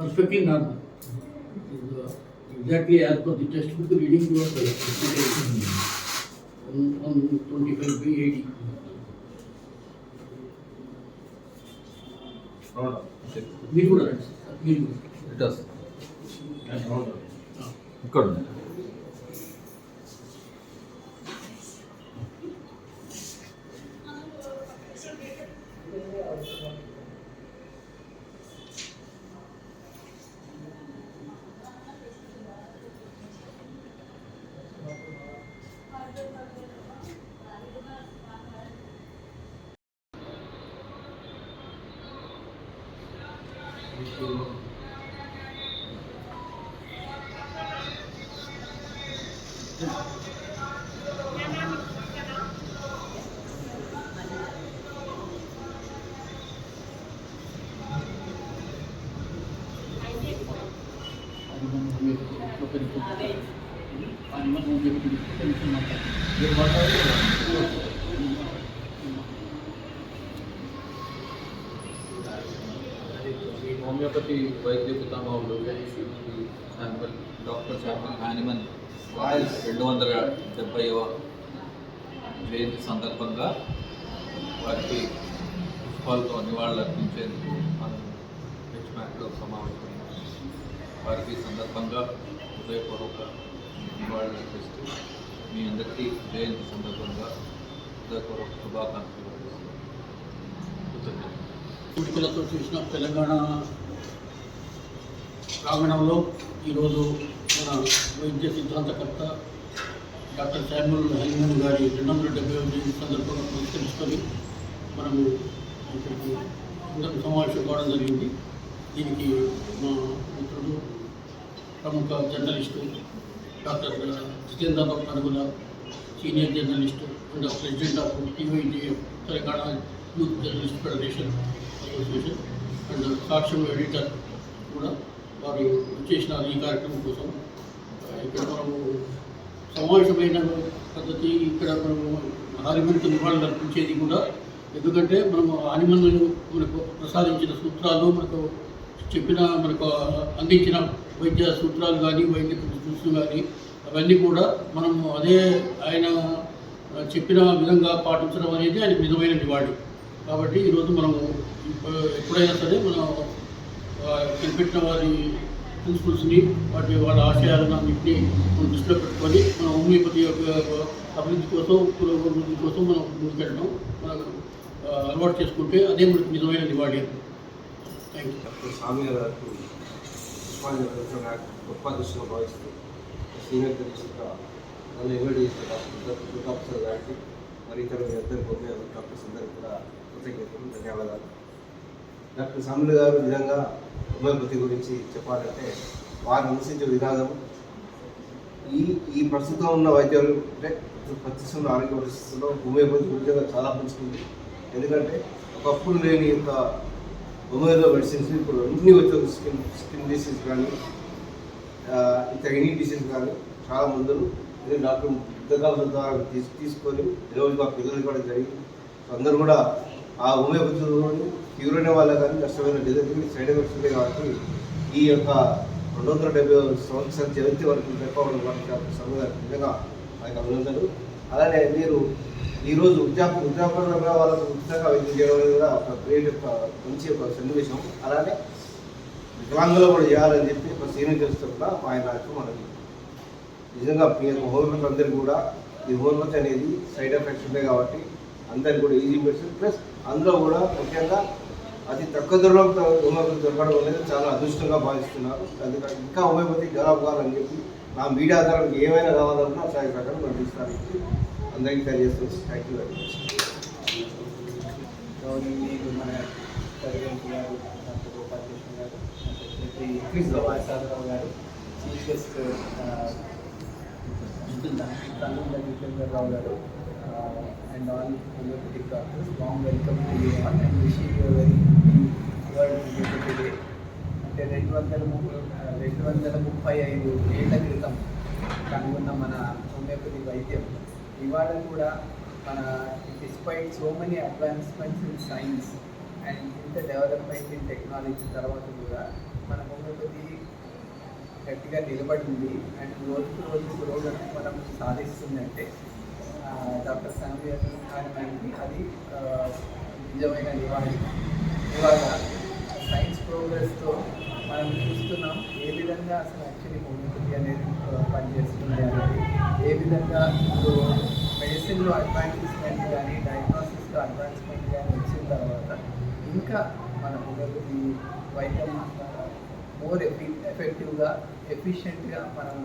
perfectly normal. Is, uh, Exactly as per the textbook reading you are correct. On, on twenty-five B eighty. మీరు కూడా రండి sir, మీరు కూడా. It వస్తుంది ఇక్కడ ఉంది అది మనం మీరు ఇంట్లో పెట్టుకుంటే, అది మనం మీరు పెట్టుకుంటే, మీరు మాట్లాడాలి. హోమియోపతి వైద్య పితామహుడు శాంపల్ డాక్టర్ శాంపల్ హ్యానిమన్ రెండు వందల డెబ్బైవ జయంతి సందర్భంగా వారికి పుష్పాలతో నివాళులు అర్పించేందుకు మనం హెచ్మ్యాక్లో సమావేశమైనాం వారికి ఈ సందర్భంగా హృదయపూర్వక నివాళులు అర్పిస్తూ మీ అందరికీ జయంతి సందర్భంగా హృదయపూర్వక శుభాకాంక్షలు. కృతజ్ఞతలు చూసిన తెలంగాణ ప్రాంగణంలో ఈరోజు మన వైద్య సిద్ధాంతకర్త డాక్టర్ శామ్యుల్ హరిమోహన్ గారి రెండు వందల డెబ్బై ఒకటి సందర్భంగా పురస్కరించుకొని మనము అందరం సమావేశం కావడం జరిగింది. దీనికి మా మిత్రుడు ప్రముఖ journalist doctor Jitendra Kanugola senior journalist and president of TYTF Telangana youth journalist federation association and Sakshyam editor కూడా వారు చేసినారు ఈ కార్యక్రమం కోసం. ఇక్కడ మనము సమావేశమైన పద్ధతి ఇక్కడ మనము హారిమంతు నివాళులు అర్పించేది కూడా. ఎందుకంటే మనము హనుమంతులు మనకు ప్రసాదించిన సూత్రాలు మనకు చెప్పిన మనకు అందించిన వైద్య సూత్రాలు కానీ వైద్య సూచనలు కానీ అవన్నీ కూడా మనము అదే ఆయన చెప్పిన విధంగా పాటించడం అనేది ఆయన నిజమైన నివాళి. కాబట్టి ఈరోజు మనము ఎప్పుడైనా సరే మనం కనిపెట్టిన వారి ప్రిన్సిపల్స్ని వాటి వాళ్ళ ఆశయాలను అన్నింటినీ మనం దృష్టిలో పెట్టుకొని మన హోమియోపతి యొక్క అభివృద్ధి కోసం పురోభివృద్ధి కోసం మనం ముందుకెళ్ళడం మనం అలవాటు చేసుకుంటే అదే మనకు నిజమైన నివాళి థ్యాంక్ యూ డాక్టర్ స్వామి గారికి గొప్ప దృష్టిలో భావిస్తూ సీనియర్ జర్నలిస్ట్గా నన్ను ఇన్వైట్ చేసిన డాక్టర్ గారికి మరి ఇతర మీ ఇద్దరు పొందే డాక్టర్స్ అందరికీ కూడా కృతజ్ఞతలు ధన్యవాదాలు. డాక్టర్ సాములు గారు విధంగా హోమియోపతి గురించి చెప్పాలంటే వారు నివసించే విధానం ఈ ఈ ప్రస్తుతం ఉన్న వైద్యాలు అంటే ప్రస్తుతం ఆరోగ్య పరిస్థితుల్లో హోమియోపతి గురించి చాలా పుంచుకుంది ఎందుకంటే ఒకప్పుడు లేని యొక్క హోమియోలో మెడిసిన్స్ ఇప్పుడు అన్ని వచ్చే స్కిన్ స్కిన్ డిసీజ్ కానీ ఇంకా ఎనీ డిసీజ్ కానీ చాలా మందులు డాక్టర్ పుస్తకాల ద్వారా తీసు తీసుకొని ఈరోజు మా పిల్లలు కూడా జరిగింది అందరూ కూడా ఆ హోమియోపతిలోని క్యూర్ అనే వాళ్ళ కానీ నష్టమైన డిజైన్ సైడ్ ఎఫెక్ట్స్ ఉంది కాబట్టి ఈ యొక్క రెండు వందల డెబ్బై సంవత్సరాల జయంతి వరకు చెప్పవడం వారికి డాక్టర్ నిజంగా ఆ అభినందనలు అలానే మీరు ఈరోజు ఉద్యాప ఉద్యాపరంగా వాళ్ళకు ఉచితంగా వైద్యం చేయడం అనేది కూడా ఒక గ్రేట్ యొక్క మంచి ఒక సన్నివేశం. అలానే వికలాంగులు కూడా చేయాలని చెప్పి ఒక సీనియర్ చేస్తున్నా ఆయన యొక్క మనకి నిజంగా మీ యొక్క హోమియోపతి అందరికీ కూడా ఈ హోమియోపతి అనేది సైడ్ ఎఫెక్ట్స్ ఉంటాయి కాబట్టి అందరికి కూడా ఈజీ మెడిసిన్ ప్లస్ అందులో కూడా ముఖ్యంగా అతి తక్కువ దూరంలో హోమియోపతి దొరకడం అనేది చాలా అదృష్టంగా భావిస్తున్నారు. అందుకని ఇంకా హోమియోపతి డెవలప్ కావాలని చెప్పి నా మీడియా ద్వారా ఏమైనా కావాలన్నా సాయి ప్రకారం పంపిస్తాను అందరికీ తెలియజేస్తుంది. థ్యాంక్ యూ వెరీ మచ్ మన గారు డాక్టర్ గోపాలకృష్ణ గారు సెక్రటరీ గారు chief guest and all homeopathic doctors warm welcome to you all and wishing you very world homeopathy day అంటే రెండు వందల ముప్పై రెండు వందల ముప్పై ఐదు ఏళ్ళ క్రితం కనుగొన్న మన హోమియోపతి వైద్యం ఇవాళ కూడా మన despite so many advancements in science and ఇంత డెవలప్మెంట్ ఇన్ టెక్నాలజీ తర్వాత కూడా మన హోమియోపతి గట్టిగా నిలబడింది అండ్ రోజుకు రోజు పురోగతి మనం సాధిస్తుందంటే డాక్టర్ సామ్యూల్ హానిమాన్కి అది నిజమైన నివాళి. ఇవాళ సైన్స్ ప్రోగ్రెస్తో మనం చూస్తున్నాం ఏ విధంగా అసలు యాక్చువల్లీ హోమియోపతి అనేది పనిచేస్తుంది అనేది. ఏ విధంగా ఇప్పుడు మెడిసిన్లో అడ్వాన్స్మెంట్ కానీ డయాగ్నోసిస్లో అడ్వాన్స్మెంట్ కానీ వచ్చిన తర్వాత ఇంకా మన హోమియోపతి వైద్యం మోర్ ఎఫి ఎఫెక్టివ్గా ఎఫిషియెంట్గా మనం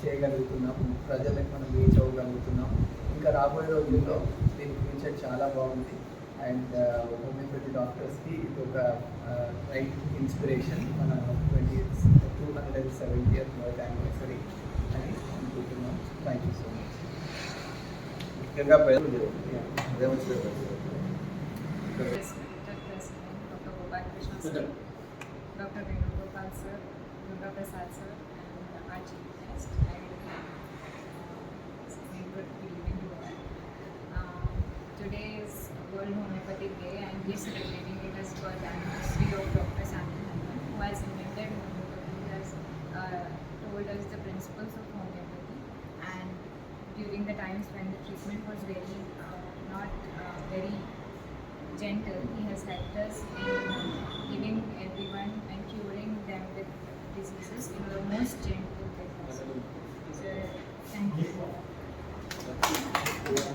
చేయగలుగుతున్నాం ప్రజలకు మనం రీచ్ అవ్వగలుగుతున్నాం ఇంకా రాబోయే రోజుల్లో దీని ఫ్యూచర్ చాలా బాగుంది అండ్ హోమియోపతి డాక్టర్స్కి ఇది ఒక రైట్ ఇన్స్పిరేషన్ మన twenty two hundred and seventy years birth anniversary అని అనుకుంటున్నాం థ్యాంక్ యూ సో మచ్ ముఖ్యంగా పేరు Dr. Sir, Durga Prasad sir, and our chief guest. I really been good to with you all. Um, today is World Homeopathic Day and we are celebrating it as for the anniversary of Dr. Samuel Hahnemann, who has invented homeopathy, who has uh, told us the principles of homeopathy and during the times when the treatment was very uh, not uh, very gentle sectors in giving everyone and curing them with diseases in the most gentle way possible. So, thank you.